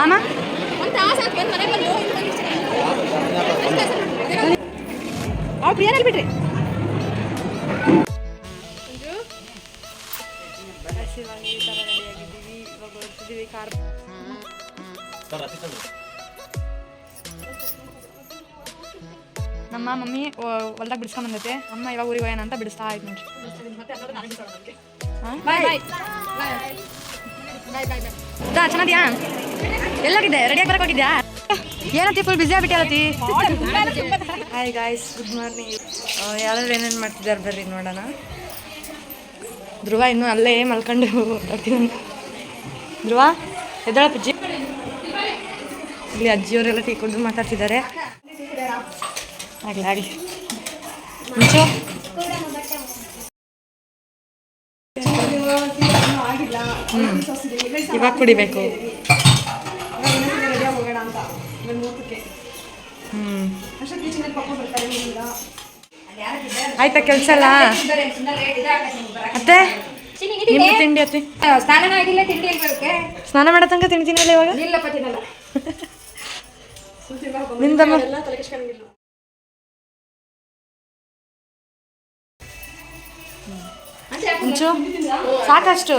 ಮಾಮ ಅವ್ರು ಬಿಡ್ರಿ ಹಸಿವಾಗಿ ಈ ಥರ ರೆಡಿಯಾಗಿದ್ದೀವಿ ಇವಾಗ ಹೊರಟಿದ್ದೀವಿ ಕಾರ್ ನಮ್ಮ ಮಮ್ಮಿ ಹೊಲ್ದಾಗ ಬಿಡಿಸ್ಕೊಂಡ್ ಬಂದೈತೆ. ಅಮ್ಮ ಇವಾಗ ಊರಿಗೆ ಹೋಗೋಣ ಅಂತ ಬಿಡಿಸ್ತಾ ಆಯ್ತು ನೋಡ್ರಿ ಬಾಯ್ ದಾ ಚೆನ್ನಾಗಿದ್ಯಾ? ಎಲ್ಲೋಗಿದ್ದೆ ರೆಡಿಯಾಗಿ ಬರಕ್ ಹೋಗಿದ್ಯಾ? ಏನತ್ತಿ ಫುಲ್ ಬಿಸಿ ಆಗ್ಬಿಟ್ಟೆ ಹಾಯ್ ಗಾಯ್ಸ್ ಗುಡ್ ಮಾರ್ನಿಂಗ್ ಯಾರು ಏನೇನು ಮಾಡ್ತಿದ್ದಾರೆ ಬರ್ರಿ ನೋಡೋಣ. ಧ್ರುವ ಇನ್ನು ಅಲ್ಲೇ ಮಲ್ಕೊಂಡು ಬರ್ತೀನಿ ಧ್ರುವ, ಎದ್ದಾಳ ಪಜ್ಜಿ ಇಲ್ಲಿ ಅಜ್ಜಿಯವರೆಲ್ಲ ಟೀ ಕುಡಿದು ಮಾತಾಡ್ತಿದ್ದಾರೆ. ಆಗಲಿ ಆಗಲಿ. ಮುಂಚೆ? ಇವಾಗ ಕುಡಿಬೇಕು. ಆಯ್ತಾ ಕೆಲಸ ಅಲ್ಲ ಮತ್ತೆ? ನಿಮ್ಗೆ ತಿಂಡಿ ಅತ್ತೆ ಸ್ನಾನ ಆಗಿಲ್ಲ ತಿಂಡಿ ಸ್ನಾನ ಮಾಡೋ ತನಕ ಇವಾಗ? ಇಲ್ಲಪ್ಪ ತಿನ್ನಲ್ಲ ನಿಂದಮ್ಮ ಮುಂಚು ಸಾಕಷ್ಟು?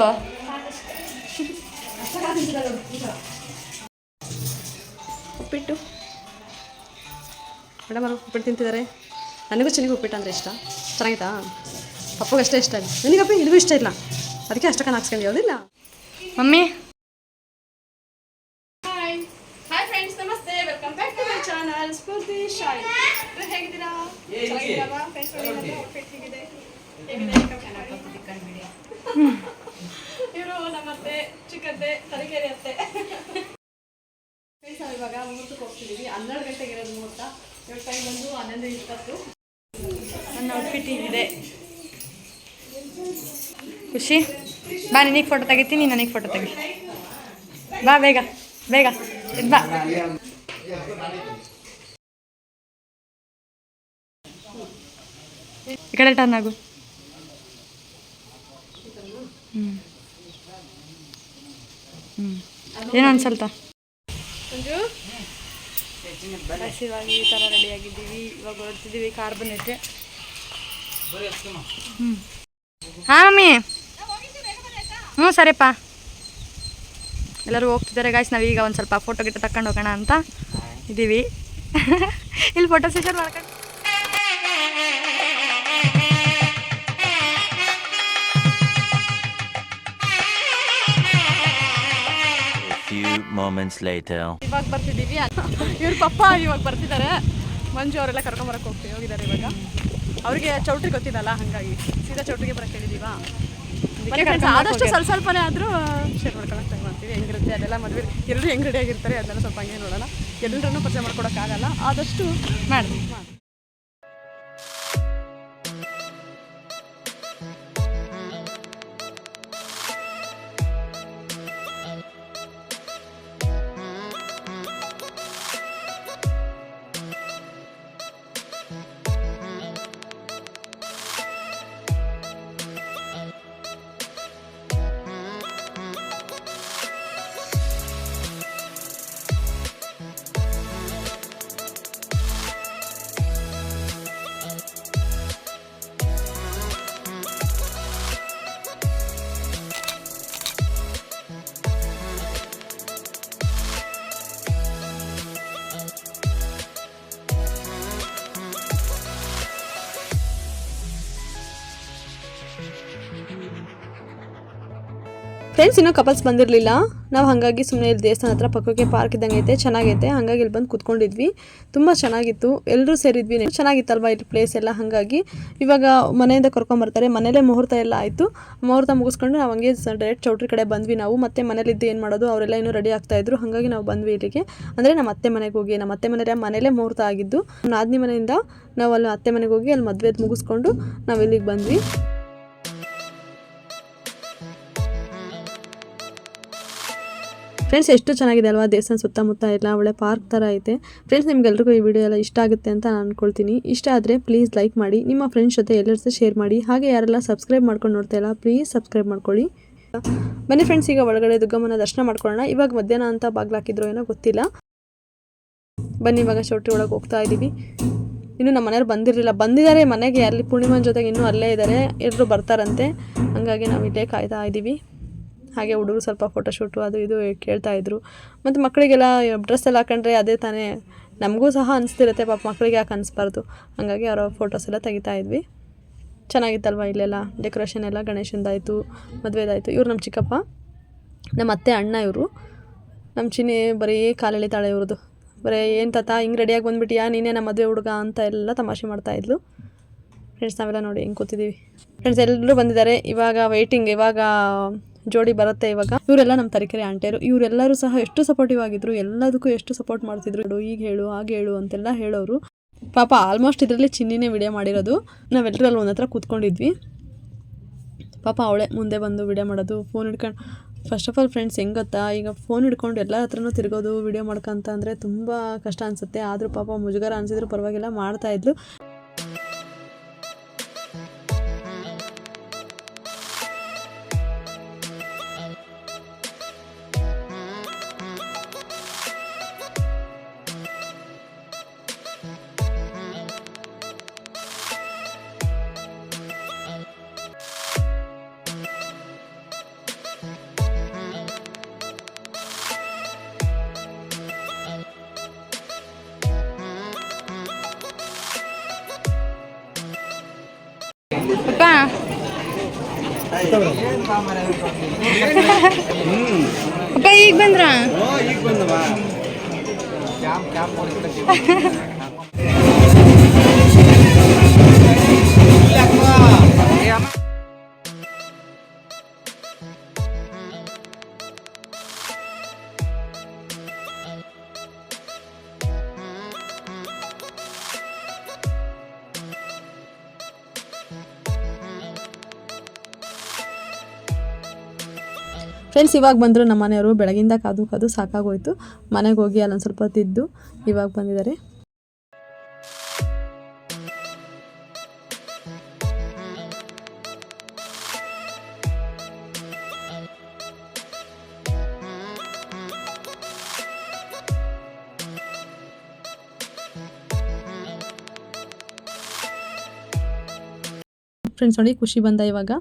ಉಪ್ಪಿಟ್ಟು. ಮೇಡಮ್ ಅವರು ಉಪ್ಪಿಟ್ಟು ತಿಂತಿದ್ದಾರೆ ನನಗೂ ಚೆನ್ನಾಗಿ ಉಪ್ಪಿಟ್ಟು ಅಂದರೆ ಇಷ್ಟ. ಚೆನ್ನಾಗಿತ್ತಾ? ಪಪ್ಪಗೆ ಅಷ್ಟೇ ಇಷ್ಟ ಇಲ್ಲ. ನಿನಗಪ್ಪ ನಿನಗೂ ಇಷ್ಟ ಇಲ್ಲ. ಅದಕ್ಕೆ ಅಷ್ಟಕ್ಕೆ ಹಾಕ್ಸ್ಕೊಂಡು ಯಾವುದಿಲ್ಲ ಮಮ್ಮಿ. ಹಾಯ್ ಫ್ರೆಂಡ್ಸ್ ನಮಸ್ತೆ. Welcome back to my channel Spoorthi Shai ಹೇಗಿದ್ದೀರಾ? ಚೆನ್ನಾಗಿದ್ದೀರಾ? ಫ್ರೆಂಡ್ಸ್ ಉಪ್ಪಿಟ್ಟು ಹೇಗಿದೆ? ನಮ್ಮತ್ತೆ ಚಿಕ್ಕತ್ತೆ ಅತ್ತೆ ಇವಾಗ ಮುಹೂರ್ತಕ್ಕೆ ಹೋಗ್ತಿದ್ದೀವಿ ಹನ್ನೆರಡು ಗಂಟೆಗೆ ಇರೋದು ಮುಹೂರ್ತ. ಇವಾಗ ಬಂದು ಹನ್ನೊಂದು ಇಪ್ಪತ್ತು. ನನ್ನ ಔಟ್ಫಿಟ್ ಇದೆ ಖುಷಿ. ಬಾ, ನಿನಗೆ ಫೋಟೋ ತೆಗಿತೀನಿ ನನಗೆ ಫೋಟೋ ತೆಗಿ. ಬಾ, ಬೇಗ ಬೇಗ. ಬಾ. ಈ ಕಡೆ ಟರ್ನ್ ಆಗು. ಹ್ಞೂ ಏನೋ ಅನ್ಸಲ್ತಾ ಹಸಿವಾಗಿ ಈ ಥರ ರೆಡಿಯಾಗಿದ್ದೀವಿ ಇವಾಗ ಹೊರಡ್ತಿದ್ದೀವಿ ಕಾರ್ ಬಂದೈತೆ. ಹ್ಞೂ ಹಾಂ ಮಮ್ಮಿ. ಹ್ಞೂ ಸರಿಪ್ಪ ಎಲ್ಲರೂ ಹೋಗ್ತಿದ್ದಾರೆ. ಗಾಯ್ಸ್ ನಾವೀಗ ಒಂದು ಸ್ವಲ್ಪ ಫೋಟೋ ಗಿಟ್ಟ ತಕೊಂಡು ಹೋಗೋಣ ಅಂತ ಇದ್ದೀವಿ. ಇಲ್ಲಿ ಫೋಟೋ ಸೆಷನ್ ಮಾಡ್ಕೊಂಡು moments later. ಇವಾಗ ಬರ್ತಿದ್ದೀವಿ. ಇವ್ರ ಪಪ್ಪ ಇವಾಗ ಬರ್ತಿದ್ದಾರೆ. ಮಂಜು ಅವರೆಲ್ಲ ಕರ್ಕೊಂಬರಕ್ಕೆ ಹೋಗ್ತೀವಿ ಹೋಗಿದ್ದಾರೆ ಇವಾಗ. ಅವರಿಗೆ ಚೌಟ್ರಿ ಗೊತ್ತಿದಲ್ಲ ಹಾಗಾಗಿ. ಸೀದಾ ಚೌಟ್ರಿಗೆ ಬರಕ್ಕೆ ಹೇಳಿದೀವ. ಆದಷ್ಟು ಸ್ವಲ್ಪ ಸ್ವಲ್ಪನೇ ಆದರೂ ಶೇರ್ ಮಾಡ್ಕೊಳಕ್ಕೆ ಟ್ರೈ ಮಾಡ್ತೀವಿ. ಹೆಂಗಿರುತ್ತೆ ಅದೆಲ್ಲ ಮದುವೆ ಎಲ್ಲರೂ ಹೆಂಗ್ ರೆಡಿ ಆಗಿರ್ತಾರೆ ಅದನ್ನೆಲ್ಲ ಸ್ವಲ್ಪ ಹಂಗೆ ನೋಡೋಣ. ಎಲ್ಲರನ್ನೂ ಪರಿಚಯ ಮಾಡ್ಕೊಡೋಕ್ಕಾಗಲ್ಲ ಆದಷ್ಟು ಮಾಡಿ ಫ್ರೆಂಡ್ಸ್ ಇನ್ನೂ ಕಪಲ್ಸ್ ಬಂದಿರಲಿಲ್ಲ. ನಾವು ಹಾಗಾಗಿ ಸುಮ್ಮನೆ ಇಲ್ಲಿ ದೇವಸ್ಥಾನ ಹತ್ರ ಪಕ್ಕಕ್ಕೆ ಪಾರ್ಕ್ ಇದ್ದಂಗೆ ಐತೆ, ಚೆನ್ನಾಗೈತೆ. ಹಾಗಾಗಿ ಇಲ್ಲಿ ಬಂದು ಕುತ್ಕೊಂಡಿದ್ವಿ. ತುಂಬ ಚೆನ್ನಾಗಿತ್ತು. ಎಲ್ಲರೂ ಸೇರಿದ್ವಿ. ಚೆನ್ನಾಗಿತ್ತಲ್ವ ಇಲ್ಲಿ ಪ್ಲೇಸ್ ಎಲ್ಲ? ಹಾಗಾಗಿ ಇವಾಗ ಮನೆಯಿಂದ ಕರ್ಕೊಂಬರ್ತಾರೆ ಮನೇಲೇ ಮುಹೂರ್ತ ಎಲ್ಲ ಆಯಿತು. ಮುಹೂರ್ತ ಮುಗಿಸ್ಕೊಂಡು ನಾವು ಹಂಗೆ ಡೈರೆಕ್ಟ್ ಚೌಟ್ರಿ ಕಡೆ ಬಂದ್ವಿ ನಾವು. ಮತ್ತೆ ಮನೇಲಿದ್ದು ಏನು ಮಾಡೋದು? ಅವರೆಲ್ಲ ಇನ್ನೂ ರೆಡಿ ಆಗ್ತಾ ಇದ್ರು. ಹಾಗಾಗಿ ನಾವು ಬಂದ್ವಿ ಇಲ್ಲಿಗೆ. ಅಂದರೆ ನಮ್ಮ ಅತ್ತೆ ಮನೆಗೆ ಹೋಗಿ, ನಮ್ಮ ಅತ್ತೆ ಮನೆಯ ಮನೇಲೇ ಮುಹೂರ್ತ ಆಗಿದ್ದು. ನಾದಿನಿ ಮನೆಯಿಂದ ನಾವು ಅಲ್ಲಿ ಅತ್ತೆ ಮನೆಗೆ ಹೋಗಿ ಅಲ್ಲಿ ಮದುವೆದು ಮುಗಿಸ್ಕೊಂಡು ನಾವು ಇಲ್ಲಿಗೆ ಬಂದ್ವಿ. ಫ್ರೆಂಡ್ಸ್ ಎಷ್ಟು ಚೆನ್ನಾಗಿದೆ ಅಲ್ವಾ? ದೇವಸ್ಥಾನ ಸುತ್ತಮುತ್ತ ಎಲ್ಲ ಒಳ್ಳೆ ಪಾರ್ಕ್ ಥರ ಐತೆ. ಫ್ರೆಂಡ್ಸ್ ನಿಮ್ಗೆಲ್ರಿಗೂ ಈ ವಿಡಿಯೋ ಎಲ್ಲ ಇಷ್ಟ ಆಗುತ್ತೆ ಅಂತ ನಾನು ಅನ್ಕೊಳ್ತೀನಿ. ಇಷ್ಟ ಆದರೆ ಪ್ಲೀಸ್ ಲೈಕ್ ಮಾಡಿ, ನಿಮ್ಮ ಫ್ರೆಂಡ್ಸ್ ಜೊತೆ ಎಲ್ಲರ ಶೇರ್ ಮಾಡಿ, ಹಾಗೆ ಯಾರೆಲ್ಲ ಸಬ್ಸ್ಕ್ರೈಬ್ ಮಾಡ್ಕೊಂಡು ನೋಡ್ತಾ ಇಲ್ಲ ಪ್ಲೀಸ್ ಸಬ್ಸ್ಕ್ರೈಬ್ ಮಾಡ್ಕೊಳ್ಳಿ. ಬನ್ನಿ ಫ್ರೆಂಡ್ಸ್ ಈಗ ಒಳಗಡೆ ದುಗ್ಗಮ್ಮನ ದರ್ಶನ ಮಾಡ್ಕೊಳ್ಳೋಣ. ಇವಾಗ ಮಧ್ಯಾಹ್ನ ಅಂತ ಬಾಗ್ಲು ಹಾಕಿದ್ರು ಏನೋ ಗೊತ್ತಿಲ್ಲ. ಬನ್ನಿ ಇವಾಗ ಚೌಟ್ರಿ ಒಳಗೆ ಹೋಗ್ತಾ ಇದ್ದೀವಿ ಇನ್ನು ನಮ್ಮ ಮನೆಯವ್ರು ಬಂದಿರಲಿಲ್ಲ. ಬಂದಿದ್ದಾರೆ ಮನೆಗೆ. ಅಲ್ಲಿ ಪೂರ್ಣಿಮನ ಜೊತೆಗೆ ಇನ್ನೂ ಅಲ್ಲೇ ಇದ್ದಾರೆ. ಎಲ್ಲರೂ ಬರ್ತಾರಂತೆ. ಹಂಗಾಗಿ ನಾವು ಇಲ್ಲೇ ಕಾಯ್ತಾ ಇದ್ದೀವಿ ಹಾಗೆ ಹುಡುಗರು ಸ್ವಲ್ಪ ಫೋಟೋಶೂಟು ಅದು ಇದು ಕೇಳ್ತಾ ಇದ್ರು. ಮತ್ತು ಮಕ್ಕಳಿಗೆಲ್ಲ ಡ್ರೆಸ್ ಎಲ್ಲ ಹಾಕೊಂಡ್ರೆ ಅದೇ ತಾನೇ ನಮಗೂ ಸಹ ಅನಿಸ್ತಿರುತ್ತೆ, ಪಾಪ ಮಕ್ಕಳಿಗೆ ಯಾಕೆ ಅನಿಸ್ಬಾರ್ದು? ಹಾಗಾಗಿ ಅವರ ಫೋಟೋಸ್ ಎಲ್ಲ ತೆಗಿತಾ ಇದ್ವಿ. ಚೆನ್ನಾಗಿತ್ತಲ್ವ ಇಲ್ಲೆಲ್ಲ? ಡೆಕೋರೇಷನ್ ಎಲ್ಲ ಗಣೇಶಂದಾಯಿತು ಮದುವೆದಾಯಿತು ಇವ್ರು ನಮ್ಮ ಚಿಕ್ಕಪ್ಪ ನಮ್ಮ ಅತ್ತೆ, ಅಣ್ಣ ಇವರು. ನಮ್ಮ ಚಿನ್ನಿ ಬರೀ ಕಾಲೆಳಿತಾಳೆ ಇವ್ರದ್ದು ಬರೀ ಏನು ತಾತ, ಹಿಂಗೆ ರೆಡಿಯಾಗಿ ಬಂದ್ಬಿಟ್ಟಿಯಾ? ನೀನೇ ನಮ್ಮ ಮದುವೆ ಹುಡುಗ ಅಂತ ಎಲ್ಲ ತಮಾಷೆ ಮಾಡ್ತಾಯಿದ್ಲು ಫ್ರೆಂಡ್ಸ್ ನಾವೆಲ್ಲ ನೋಡಿ ಹೆಂಗೆ ಕೂತಿದ್ದೀವಿ ಫ್ರೆಂಡ್ಸ್ ಎಲ್ಲರೂ ಬಂದಿದ್ದಾರೆ. ಇವಾಗ ವೆಯ್ಟಿಂಗ್ ಇವಾಗ ಜೋಡಿ ಬರುತ್ತೆ ಇವಾಗ. ಇವರೆಲ್ಲ ನಮ್ಮ ತರೀಕೆರೆ ಆಂಟಿಯರು. ಇವರೆಲ್ಲರೂ ಸಹ ಎಷ್ಟು ಸಪೋರ್ಟಿವ್ ಆಗಿದ್ರು ಎಲ್ಲದಕ್ಕೂ ಎಷ್ಟು ಸಪೋರ್ಟ್ ಮಾಡ್ತಿದ್ರು "ನೋಡು, ಈಗ ಹೇಳು ಹಾಗೆ ಹೇಳು ಅಂತೆಲ್ಲ ಹೇಳೋರು. ಪಾಪ ಆಲ್ಮೋಸ್ಟ್ ಇದರಲ್ಲಿ ಚಿನ್ನಿನೇ ವಿಡಿಯೋ ಮಾಡಿರೋದು. ನಾವೆಲ್ಲರೂ ಅಲ್ಲಿ ಒಂದತ್ರ ಕೂತ್ಕೊಂಡಿದ್ವಿ. ಪಾಪ ಅವಳೆ ಮುಂದೆ ಬಂದು ವಿಡಿಯೋ ಮಾಡೋದು ಫೋನ್ ಹಿಡ್ಕೊಂಡು ಫಸ್ಟ್ ಆಫ್ ಆಲ್ ಫ್ರೆಂಡ್ಸ್ ಹೆಂಗೆ ಗೊತ್ತಾ ಈಗ ಫೋನ್ ಹಿಡ್ಕೊಂಡು ಎಲ್ಲ ಹತ್ರನೂ ತಿರ್ಗೋದು ವಿಡಿಯೋ ಮಾಡ್ಕೊಂತ ಅಂದರೆ ತುಂಬ ಕಷ್ಟ ಅನಿಸುತ್ತೆ. ಆದರೂ ಪಾಪ ಮುಜುಗರ ಅನಿಸಿದ್ರು ಪರವಾಗಿಲ್ಲ ಮಾಡ್ತಾಯಿದ್ಲು ಅಪ್ಪ ಈಗ ಬಂದ್ರ? ಫ್ರೆಂಡ್ಸ್ ಇವಾಗ ಬಂದರು ನಮ್ಮ ಮನೆಯವರು ಬೆಳಗಿಂದ ಕಾದು ಕಾದು ಸಾಕಾಗೋಯ್ತು. ಮನೆಗೆ ಹೋಗಿ ಅಲ್ಲೊಂದು ಸ್ವಲ್ಪ ತಿದ್ದು, ಇವಾಗ ಬಂದಿದ್ದಾರೆ. ಫ್ರೆಂಡ್ಸ್ ನೋಡಿ ಖುಷಿ ಬಂದ ಇವಾಗ.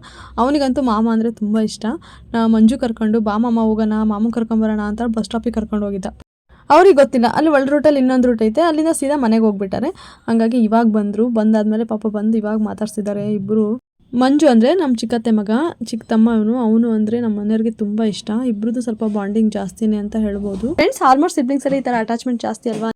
ಅವನಿಗಂತೂ ಮಾಮ ಅಂದರೆ ತುಂಬ ಇಷ್ಟ. ನಾ ಮಂಜು ಕರ್ಕೊಂಡು, ಬಾ ಮಾಮ, ಹೋಗೋಣ, ಮಾಮ ಕರ್ಕೊಂಬರೋಣ ಅಂತ ಬಸ್ ಸ್ಟಾಪಿಗೆ ಕರ್ಕೊಂಡು ಹೋಗಿದ್ದ. ಅವ್ರಿಗೆ ಗೊತ್ತಿಲ್ಲ, ಅಲ್ಲಿ ಒಳ್ಳೆ ರೂಟಲ್ಲಿ ಇನ್ನೊಂದು ರೂಟ್ ಐತೆ, ಅಲ್ಲಿಂದ ಸೀದಾ ಮನೆಗೆ ಹೋಗ್ಬಿಟ್ಟಾರೆ. ಹಾಗಾಗಿ ಇವಾಗ ಬಂದರು, ಬಂದಾದಮೇಲೆ ಪಾಪ ಬಂದು ಇವಾಗ ಮಾತಾಡ್ಸಿದ್ದಾರೆ ಇಬ್ಬರು ಮಂಜು ಅಂದರೆ ನಮ್ಮ ಚಿಕ್ಕತ್ತೆ ಮಗ ಚಿಕ್ಕ ತಮ್ಮ ಅವನು ಅವನು ಅಂದರೆ ನಮ್ಮ ಮನೆಯವ್ರಿಗೆ ತುಂಬ ಇಷ್ಟ. ಇಬ್ಬರದ್ದು ಸ್ವಲ್ಪ ಬಾಂಡಿಂಗ್ ಜಾಸ್ತಿನೇ ಅಂತ ಹೇಳ್ಬೋದು. ಫ್ರೆಂಡ್ಸ್ ಆಲ್ಮೋಸ್ಟ್ ಸಿಬ್ಲಿಂಗ್ಸಲ್ಲಿ ಈ ಥರ ಅಟ್ಯಾಚ್ಮೆಂಟ್ ಜಾಸ್ತಿ ಅಲ್ವಾ?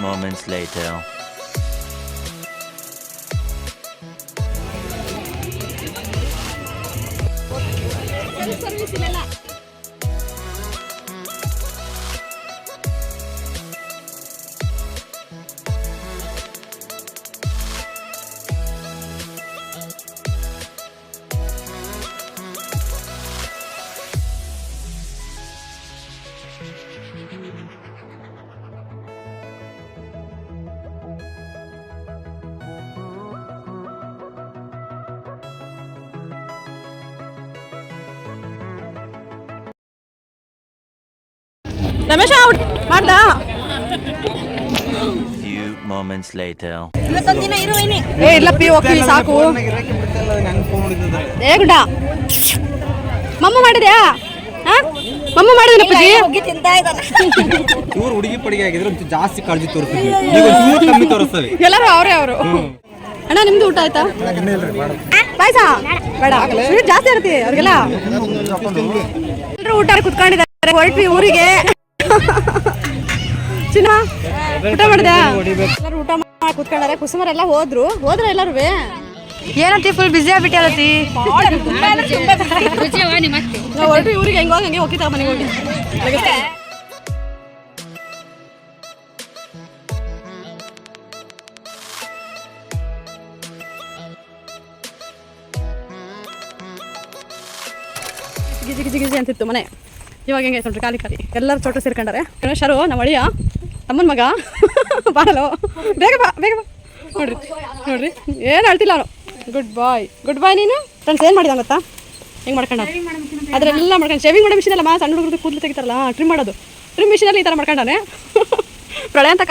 moments later. ರಮೇಶ ಮಾಡ್ದ? Few moments later. ಏ ಇಲ್ಲ ಪಿ ಹೋಗ್ತೀವಿ ಸಾಕು. ಏ ಗುಡ್ಡ ಮಮ್ಮ ಮಾಡಿದ್ಯಾ? ಹಾ? ಮಮ್ಮ ಮಾಡಿದ್ರೆ ಅಪ್ಪಾಜಿ ಚೂರು ಹುಡುಗಿ ಪಡಿಗೆ ಆಗಿದ್ರೆ ಒಂಚೂರು ಜಾಸ್ತಿ ಕಾಳಜಿ ತೋರಿಸ್ತೀವಿ ಈಗ ಒಂಚೂರು ಕಮ್ಮಿ ತೋರಿಸ್ತವೆ ಎಲ್ಲರೂ ಅವರೇ ಅವರು. ಅಣ್ಣ ನಿಮ್ದು ಊಟ ಆಯ್ತಾ? ಪಾಯ್ಸ? ಬೇಡ. ಸ್ವೀಟ್ ಜಾಸ್ತಿ ಇರ್ತಿ ಅವ್ರಿಗೆಲ್ಲ. ಎಲ್ಲರೂ ಊಟ ಕುತ್ಕೊಂಡಿದ್ದಾರೆ. ಹೊರಟ್ವಿ ಊರಿಗೆ. ಚಿನ್ನ ಊಟ ಮಾಡ್ದೆ? ಎಲ್ಲರೂ ಊಟ ಮಾಡಿ ಕುತ್ಕೊಂಡಾರೆ. ಕುಸುಮರೆಲ್ಲ ಹೋದ್ರು. ಹೋದ್ರ ಎಲ್ಲರೂ ಏನಂತಿ ಫುಲ್ ಬಿಸಿ ಆಗ್ಬಿಟ್ಟಲ್ಲತಿ ನಾವು ಹೊರಟು ಇವ್ರಿಗೆ ಹೆಂಗೆ ಹೋಗಿ ಹಂಗೆ ಹೋಗಿತಾ ಮನೆಗೆ ಹೋಗಿ. ಗಿಜಿ ಗಿಜಿ ಗಿಜಿ ಅಂತಿತ್ತು ಮನೆ. ಇವಾಗ ಹೆಂಗೆ ನೋಡ್ರಿ ಖಾಲಿ ಖಾಲಿ. ಎಲ್ಲರೂ ಚೋಟ ಸೇರ್ಕೊಂಡಾರೆ. ಗಣೇಶರು ನಮ್ಮ ಅಳಿಯ, ತಮ್ಮನ ಮಗ. ಬಾಳಲು ಬೇಗ ಬಾ ಬೇಗ ಬಾ. ನೋಡ್ರಿ ನೋಡ್ರಿ. ಏನು ಅಳ್ತಿಲ್ಲ ಅವನು. ಗುಡ್ ಬಾಯ್ ಗುಡ್ ಬಾಯ್ ನೀನು? ಫ್ರೆಂಡ್ಸ್ ಏನು ಮಾಡಿದ ಗೊತ್ತಾ? ಹೆಂಗೆ ಮಾಡ್ಕೊಂಡ? ಅದರೆಲ್ಲ ಮಾಡ್ಕೊಂಡು ಶೇವಿಂಗ್ ಮಾಡೋ ಮಿಷಿನ್ ಅಲ್ಲ ಸಣ್ಣ ಹುಡುಗರು ಕೂದಲು ತೆಗಿತಾರಲ್ಲ ಟ್ರಿಮ್ ಮಾಡೋದು. ಟ್ರಿಮ್ ಮಿಷಿನಲ್ಲಿ ಈ ಥರ ಮಾಡ್ಕೊಂಡಾನೆ. ಪ್ರಳಯ ಅಂತಕ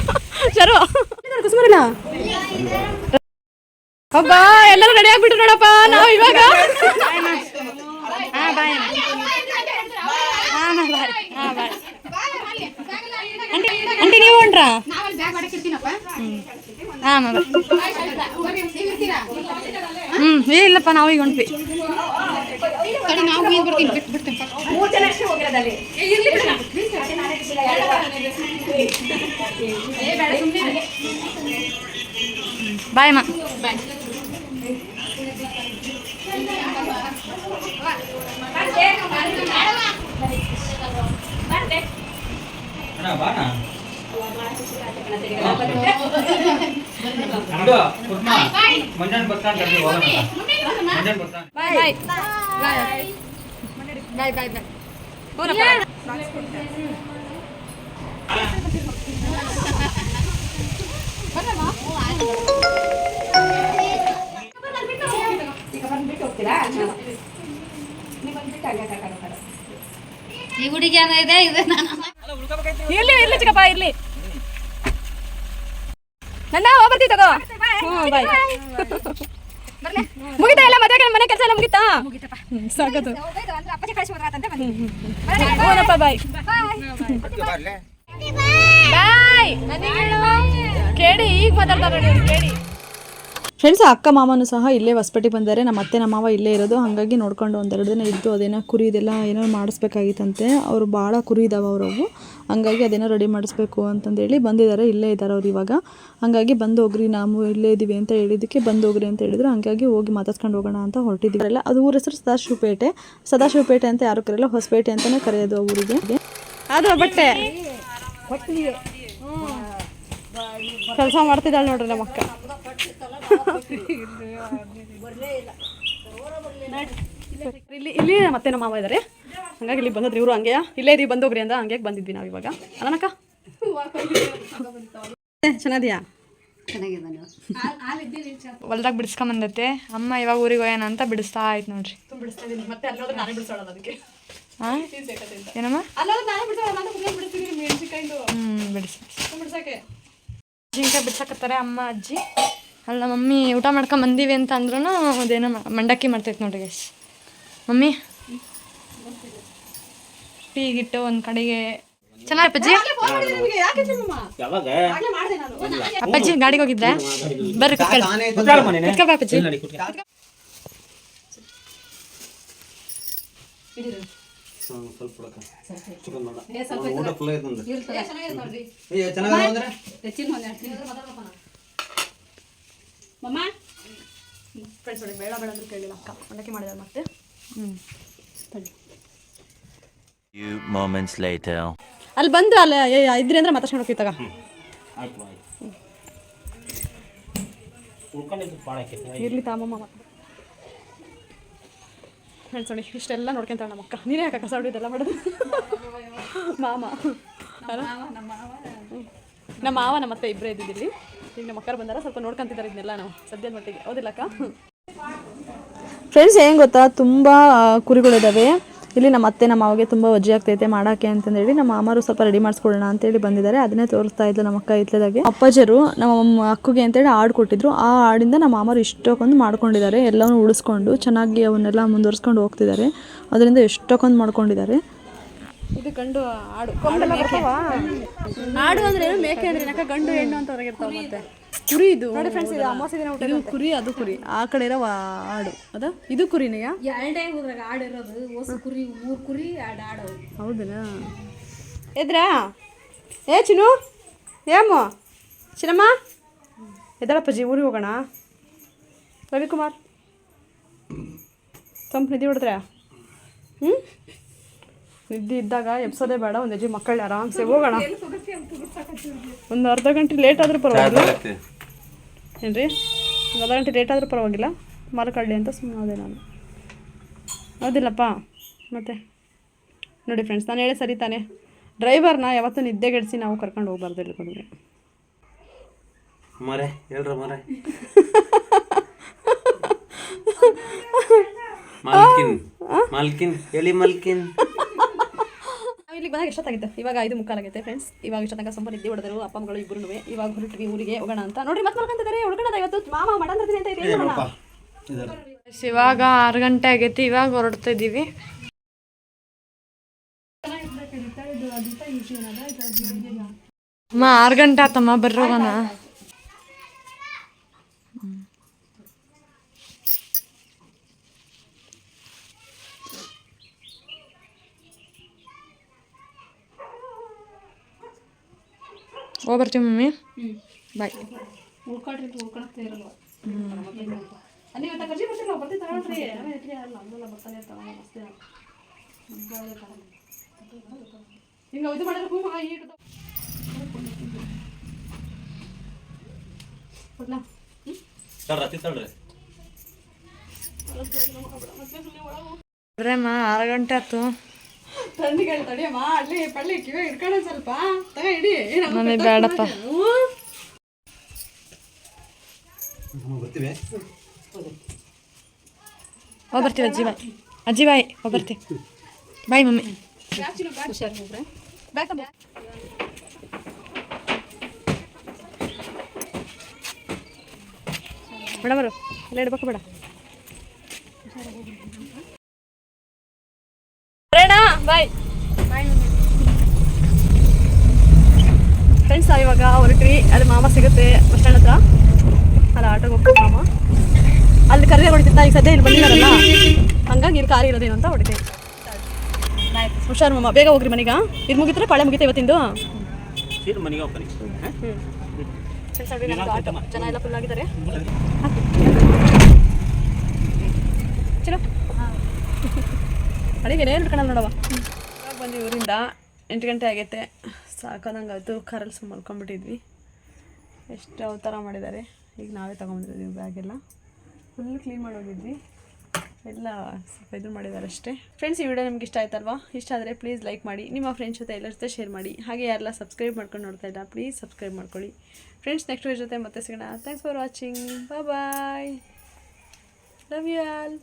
ಶರು. ಕುಸುಮರಿಲ್ಲ ಹಬ್ಬ ಎಲ್ಲರೂ ರೆಡಿ ಆಗ್ಬಿಟ್ರು ನೋಡಪ್ಪ. ನಾವು ಇವಾಗ ಹಾಂ ಬಾಯ್ ಹಾಂ ಬಾಯ್ ಹಾಂ ಬಾಯ್ ಆಂಟಿ ನೀವು ಹೊಂಟ್ರಾ ನಾವಲ್ಲಿ ಬ್ಯಾಗ್ ಮಾಡಕ್ಕಿರ್ತೀನಪ್ಪ ಹಾಂ ಹ್ಞೂ ಏ ಇಲ್ಲಪ್ಪ ನಾವು ಈಗ ಹೊಂಟ್ವಿ ತಡಿ ನಾವು ಈಗ ಬರ್ತೀನಿ ಮಂಜಾನ್ ಬರ್ತಾನೆ. ಮಂಜಾನ್ ಬರ್ತಾನೆ ಬಾಯ್ ಬಾಯ್ ಬಾಯ್ ಬಾಯ್ ಬಾಯ್ ಹೋರಪ್ಪ. ಈ ಹುಡುಗಿ ಇದೆ ಇದೆ ನಾನು. ಇರ್ಲಿ ಇರ್ಲಿ ಚಿಕ್ಕಪ್ಪ ಇರ್ಲಿ. ನನ್ನ ಹೋಗ್ಬರ್ತಿ ತಗೋ. ಹ್ಞೂ ಬಾಯ್. ಮುಗಿತಾ ಎಲ್ಲ ಮದುವೆ ಮನೆ ಕೆಲಸ ಎಲ್ಲ ಮುಗಿತಾ? Bye bye. ಬಾಯ್. ಕೇಳಿ ಈಗ ಮಾತಾಡ್ತಾರೆ ಕೇಳಿ. ಫ್ರೆಂಡ್ಸ್ ಅಕ್ಕ ಮಾಮನೂ ಸಹ ಇಲ್ಲೇ ಹೊಸಪೇಟೆ ಬಂದರೆ. ನಮ್ಮ ಅತ್ತೆ, ನಮ್ಮ ಮಾವ ಇಲ್ಲೇ ಇರೋದು. ಹಾಗಾಗಿ ನೋಡ್ಕೊಂಡು ಒಂದೆರಡು ದಿನ ಇದ್ದು ಅದೇನೋ ಕುರಿ ಇದೆಲ್ಲ ಏನೋ ಮಾಡಿಸ್ಬೇಕಾಗಿತ್ತಂತೆ. ಅವರು ಭಾಳ ಕುರಿ ಇದಾವೆ ಅವರವು ಹಂಗಾಗಿ ಅದೇನೋ ರೆಡಿ ಮಾಡಿಸ್ಬೇಕು ಅಂತಂದೇಳಿ ಬಂದಿದ್ದಾರೆ. ಇಲ್ಲೇ ಇದ್ದಾರೆ ಅವ್ರು ಇವಾಗ. ಹಾಗಾಗಿ ಬಂದು ಹೋಗ್ರಿ, ನಾವು ಇಲ್ಲೇ ಇದ್ದೀವಿ ಅಂತ ಹೇಳಿದ್ದಕ್ಕೆ ಬಂದು ಹೋಗ್ರಿ ಅಂತ ಹೇಳಿದ್ರು. ಹಾಗಾಗಿ ಹೋಗಿ ಮಾತಾಡ್ಕೊಂಡು ಹೋಗೋಣ ಅಂತ ಹೊರಟಿದ್ದೀವಲ್ಲ ಅದು ಊರ ಹೆಸರು ಸದಾಶಿವಪೇಟೆ. ಸದಾಶಿವಪೇಟೆ ಅಂತ ಯಾರು ಕರೆಯಲ್ಲ ಹೊಸಪೇಟೆ ಅಂತಲೇ ಕರೆಯೋದು ಊರಿಗೆ. ಅದು ಬಟ್ಟೆ ಕೆಲಸ ಮಾಡ್ತಿದ್ದಾಳೆ ನೋಡ್ರಿ ನಮ್ಮ ಅಕ್ಕ. ಇಲ್ಲಿ ಇಲ್ಲಿ ಮತ್ತೆ ನಮ್ಮ ಮಾವ ಇದ್ದಾರೆ ಹಂಗಾಗಿ ಇಲ್ಲಿ ಬಂದದ್ರಿ ಇವರು ಹಂಗೆ. ಇಲ್ಲೇ ಇದೀವಿ ಬಂದೋಗ್ರಿ ಅಂತ ಹಂಗೆ ಬಂದಿದ್ವಿ ನಾವು ಇವಾಗ. ಅಲ್ಲನಕ್ಕ ಚೆನ್ನಾಗಿದೆಯಾ? ಹೊಲ್ದಾಗ ಬಿಡಿಸ್ಕೊಂಬಂದೈತೆ. ಅಮ್ಮ ಇವಾಗ ಊರಿಗೆ ಹೋಗೋಣ ಅಂತ ಬಿಡಿಸ್ತಾ ಆಯ್ತು ನೋಡ್ರಿ. ಏನಮ್ಮ? ಹ್ಞೂ ಬಿಡಿಸಿ ಜಿಂಕಾಯಿ ಬಿಡ್ಸಕತ್ತಾರೆ ಅಮ್ಮ ಅಜ್ಜಿ. ಅಲ್ಲ ಮಮ್ಮಿ ಊಟ ಮಾಡ್ಕೊಂಡ್ ಬಂದೀವಿ ಅಂತ ಅಂದ್ರೂ ಅದೇನೋ ಮಂಡಕ್ಕಿ ಮಾಡ್ತೈತೆ ನೋಡಿ ಗೈಸ್ ಮಮ್ಮಿ ಟೀ ಗಿಟ್ಟು ಒಂದು ಕಡೆಗೆ. ಚೆನ್ನಾಗಿ ಅಪ್ಪಾಜಿ ಅಪ್ಪಾಜಿ ಗಾಡಿಗೆ ಹೋಗಿದ್ದೆ ಬರ್ರಿ ಕುತ್ಕೊಳ್ಳಿ ಕುತ್ಕೋ ಬಾ ಅಪ್ಪಾಜಿ ಊಟ ಫುಲ್ ಐತಂದ್ರೆ ಏ ಚೆನ್ನಾಗದ ಅಂದ್ರೆ ಫ್ರೆಂಡ್ಸ್ ನೋಡಿ ಬೇಡ ಬೇಡ ಅಂದ್ರೆ ಕೇಳಿಲ್ಲ ಅಕ್ಕ. ಮಂಡಕ್ಕಿ ಮಾಡಿದಾರೆ ಮತ್ತೆ. ಹ್ಞೂ Few moments later. ಅಲ್ಲಿ ಬಂದು ಅಲ್ಲಿ ಇದ್ರಿ ಅಂದ್ರೆ ಮಾತಾಡ್ಸ್ಕೊಂಡು ಹೋಗ್ತೀವಿ ತಗ. ಇರ್ಲಿ ತಾಮಮ್ಮ ನೋಡಿ, ಇಷ್ಟೆಲ್ಲ ನೋಡ್ಕೊಂತಾಳೆ ನಮ್ಮ ಅಕ್ಕ. ನೀನೇ ಯಾಕೆ ಕಸ ಹೊಡಿದೆಲ್ಲ ಮಾಡೋದು? ಮಾಮ. ನಮ್ಮ ಮಾವ, ನಮ್ಮ ಅತ್ತೆ ಇಬ್ಬರೇ ಇದ್ದಿದ್ದಿಲ್ಲಿ. ಈಗ ನಮ್ಮ ಅಕ್ಕರು ಬಂದಾರ, ಸ್ವಲ್ಪ ನೋಡ್ಕೊಂತಿದ್ದಾರೆ ಇದನ್ನೆಲ್ಲ ನಾವು. ಸದ್ಯದ ಮಟ್ಟಿಗೆ. ಹೌದಿಲ್ಲಕ್ಕ ಫ್ರೆಂಡ್ಸ್ ಏನು ಗೊತ್ತಾ? ತುಂಬ ಕುರಿಗಳಿದ್ದಾವೆ ಇಲ್ಲಿ ನಮ್ಮ ಅತ್ತೆ, ನಮ್ಮ ಮಾವಿಗೆ ತುಂಬ ಒಜ್ಜಿ ಆಗ್ತೈತೆ ಮಾಡೋಕೆ ಅಂತಂದೇಳಿ ನಮ್ಮ ಮಾಮರು ಸ್ವಲ್ಪ ರೆಡಿ ಮಾಡಿಸ್ಕೊಳ್ಳೋಣ ಅಂತೇಳಿ ಬಂದಿದ್ದಾರೆ. ಅದನ್ನೇ ತೋರಿಸ್ತಾ ಇದ್ಲು ನಮ್ಮ ಅಕ್ಕ ಇತ್ತದಾಗೆ ಅಪ್ಪಾಜರು ನಮ್ಮ ಅಕ್ಕಗೆ ಅಂತೇಳಿ ಹಾಡು ಕೊಟ್ಟಿದ್ರು. ಆ ಹಾಡಿಂದ ನಮ್ಮ ಮಾಮರು ಇಷ್ಟಕ್ಕೊಂದು ಮಾಡ್ಕೊಂಡಿದ್ದಾರೆ. ಎಲ್ಲವನ್ನೂ ಉಳಿಸ್ಕೊಂಡು ಚೆನ್ನಾಗಿ ಅವನ್ನೆಲ್ಲ ಮುಂದುವರ್ಸ್ಕೊಂಡು ಹೋಗ್ತಿದ್ದಾರೆ. ಅದರಿಂದ ಎಷ್ಟಕ್ಕೊಂದು ಮಾಡ್ಕೊಂಡಿದ್ದಾರೆ. ಇದು ಗಂಡು ಆಡು ಆಡು ಅಂದ್ರೆ ಮೇಕೆ ಅಂದ್ರೆ ಗಂಡು ಹೆಣ್ಣು ಅಂತ ಕುರಿ ಇದು ನೋಡಿ ಫ್ರೆಂಡ್ಸ್ ಇದು ಅಮಾವಾಸ್ಯೆ ದಿನ ಇದು ಕುರಿ ಅದು ಕುರಿ. ಆ ಕಡೆ ಇರೋ ಆಡು. ಅದ? ಇದು ಕುರಿನೆಯ ಎರಡೇ ಊದ್ರಾಗ ಆಡು ಇರೋದು. ಹೊಸ ಕುರಿ ಮೂರು ಕುರಿ ಆಡು ಆಡು. ಹೌದಾ? ಎದ್ರಾ? ಏ ಚಿನ್ನು? ಏಮು ಚಿನ್ನಮ್ಮ? ಎದಳಪ್ಪಜ್ಜಿ ಊರಿಗೆ ಹೋಗೋಣ. ರವಿಕುಮಾರ್. ತಂಪು ನಿದ್ದೆ ಹೊಡೆದ್ರೆ? ಹ್ಞೂ ನಿದ್ದೆ ಇದ್ದಾಗ ಎಬ್ಸೋದೇ ಬೇಡ ಒಂದು ಅಜ್ಜಿ ಮಕ್ಕಳು ಆರಾಮ್ಸೆ ಹೋಗೋಣ. ಒಂದು ಅರ್ಧ ಗಂಟೆ ಲೇಟ್ ಆದರೂ ಪರವಾಗಿಲ್ಲ. ಏನ್ರಿ? ಒಂದು ಅರ್ಧ ಗಂಟೆ ಲೇಟ್ ಆದರೂ ಪರವಾಗಿಲ್ಲ. ಮರಕಳ್ಳಿ ಅಂತ ಸುಮ್ಮನೆ ಅದೇ ನಾನು. ಹೌದಿಲ್ಲಪ್ಪ? ಮತ್ತೆ? ನೋಡಿ ಫ್ರೆಂಡ್ಸ್ ನಾನು ಹೇಳಿ ಸರಿ ತಾನೆ. ಡ್ರೈವರ್ನ ಯಾವತ್ತೂ ನಿದ್ದೆಗೆಡಿಸಿ ನಾವು ಕರ್ಕೊಂಡು ಹೋಗ್ಬಾರ್ದು ಇಳ್ಕೊಂಡ್ರೆ ಮರೆ ಹೇಳ್ರ ಮರೆ. ಮಲ್ಕಿನ್ ಮಲ್ಕಿನ್ ಎಲಿ ಮಲ್ಕಿನ್. ನಾವು ಇಲ್ಲಿಗೆ ಬಂದಾಗ ಎಷ್ಟೊತ್ತಾಗಿತ್ತು ಇವಾಗ ಐದು ಮುಕ್ಕಾಲಾಗೈತೆ ಫ್ರೆಂಡ್ಸ್ ಇವಾಗ ಇಷ್ಟೊತ್ತನಕ ಸಂಪರ್ ಇದ್ದು ಹೊಡೆದರು ಅಪ್ಪ ಮಗಳು ಇಬ್ಬರು ಇವಾಗ ಹೊರಟ್ವಿ ಊರಿಗೆ ಹೋಗೋಣ ಅಂತ. ನೋಡ್ರಿ ಮತ್ತೆ ಮಲ್ಕೊಂತಿದ್ದಾರೆ ಹುಡುಗಣದ ಇವತ್ತು. ಮಾಮ ಮಟನ್ ಅಂತ ಇದೆ. ಇವಾಗ ಆರು ಗಂಟೆ ಆಗೈತಿ. ಇವಾಗ ಹೊರಡ್ತಾ ಇದ್ದೀವಿ ಅಮ್ಮ ಆರು ಗಂಟೆ ಆತಮ್ಮ ಬರ್ರಿ ಹೋಗೋಣ ಹೋಗಿ ಬರ್ತೀವಿ ಮಮ್ಮಿ ಬಾಯ್ ಉಳ್ಕೊಳ್ರಿ ಉಳ್ಕೊಳಕ್ತಾ ಇರಲ್ವ ಅಲ್ಲಿ ಇವತ್ತು ಕರ್ಜಿ ಬರ್ತಿಲ್ಲ ಬರ್ತೀವಿ ತಗೊಳ್ರಿ ಆಮೇಲೆ ಇರ್ಲಿ ಅಲ್ಲ ನಮ್ದೆಲ್ಲ ಬರ್ತಾನೆ ಇರ್ತಾವ ಮಸ್ತಿ ಹಿಂಗ ಇದು ಮಾಡಿದ್ರೆ ಹೂ ಮಗ ಈಗ ಕೊಡ್ಲಾ ತಡ್ರಿ ಮಮ್ಮಿ ಬಾಯ್ ಆರು ಗಂಟೆ ಆಯ್ತು. ಟ್ರೆಂಡಿಗೆ ತಡಿಯಮ್ಮ ಅಲ್ಲಿ ಪಳ್ಳಿ ಕಿವಿ ಇಟ್ಕೊಳ್ಳೋ ಸ್ವಲ್ಪ. ತಗ ಇಡಿ ಮಮ್ಮಿ ಬೇಡಪ್ಪ. ಬರ್ತೀವಿ ಹೋಗಿ ಬರ್ತೀವಿ? ಅಜ್ಜಿ ಬಾಯ್. ಅಜ್ಜಿ ಬಾಯ್ ಹೋಗ್ಬರ್ತೀವಿ. ಬಾಯ್ ಮಮ್ಮಿ. ಬೇಡ ಬರೋ ಎಲ್ಲ ಇಡ್ಬೇಕು ಬೇಡ. ಬಾಯ್. ಫ್ರೆಂಡ್ಸ್ ಇವಾಗ ಹೊರಟ್ರಿ ಅಲ್ಲಿ ಮಾಮ ಸಿಗುತ್ತೆ ಬಸ್ ಸ್ಟ್ಯಾಂಡ್ ಹತ್ರ. ಅಲ್ಲಿ ಆಟೋಗೆ ಮಾಮ. ಅಲ್ಲಿ ಕರೆ ಹೊಡಿತಿತ್ತ ಈಗ ಸದ್ಯ ಇಲ್ಲಿ ಬಂದಿದ್ದಾರಲ್ಲ? ಹಂಗಾಗಿ ಇಲ್ಲಿ ಕಾರ್ ಇರೋದೇನು ಅಂತ ಹೊಡಿತೀವಿ ಹುಷಾರು ಮಾಮ ಬೇಗ ಹೋಗ್ರಿ ಮನೆಗ. ಇದು ಮುಗಿತಾರೆ ಪಾಳೆ ಮುಗಿತೆ ಇವತ್ತಿಂದು? ಜನ ಎಲ್ಲ ಫುಲ್ ಆಗಿದ್ದಾರೆ. ಅಡಿಗೆ ಏನು ಹಿಡ್ಕೊಳ್ಳ ನೋಡವ ಇವಾಗ ಬಂದು ಊರಿಂದ ಎಂಟು ಗಂಟೆ ಆಗೈತೆ. ಸಾಕಾದಂಗೆ ಆಯಿತು ಕಾರಲ್ಲಿ ಸುಮ್ಮ ಮಲ್ಕೊಂಡ್ಬಿಟ್ಟಿದ್ವಿ. ಎಷ್ಟು ಅವತಾರ ಮಾಡಿದ್ದಾರೆ. ಈಗ ನಾವೇ ತೊಗೊಂಬಂದಿದ್ದೀವಿ ಬ್ಯಾಗೆಲ್ಲ. ಫುಲ್ ಕ್ಲೀನ್ ಮಾಡಿ ಹೋಗಿದ್ವಿ. ಎಲ್ಲ ಸ್ವಲ್ಪ ಇದು ಮಾಡಿದ್ದಾರೆ ಅಷ್ಟೇ. ಫ್ರೆಂಡ್ಸ್ ಈ ವಿಡಿಯೋ ನಿಮ್ಗೆ ಇಷ್ಟ ಆಯ್ತಲ್ವಾ? ಇಷ್ಟ ಆದರೆ ಪ್ಲೀಸ್ ಲೈಕ್ ಮಾಡಿ. ನಿಮ್ಮ ಫ್ರೆಂಡ್ಸ್ ಜೊತೆ ಎಲ್ಲರ ಜೊತೆ ಶೇರ್ ಮಾಡಿ. ಹಾಗೆ ಯಾರೆಲ್ಲ ಸಬ್ಸ್ಕ್ರೈಬ್ ಮಾಡ್ಕೊಂಡು ನೋಡ್ತಾ ಇಲ್ಲ ಪ್ಲೀಸ್ ಸಬ್ಸ್ಕ್ರೈಬ್ ಮಾಡ್ಕೊಳ್ಳಿ. ಫ್ರೆಂಡ್ಸ್ ನೆಕ್ಸ್ಟ್ ವಿಡಿಯೋ ಜೊತೆ ಮತ್ತೆ ಸಿಗೋಣ. Thanks for watching bye love you all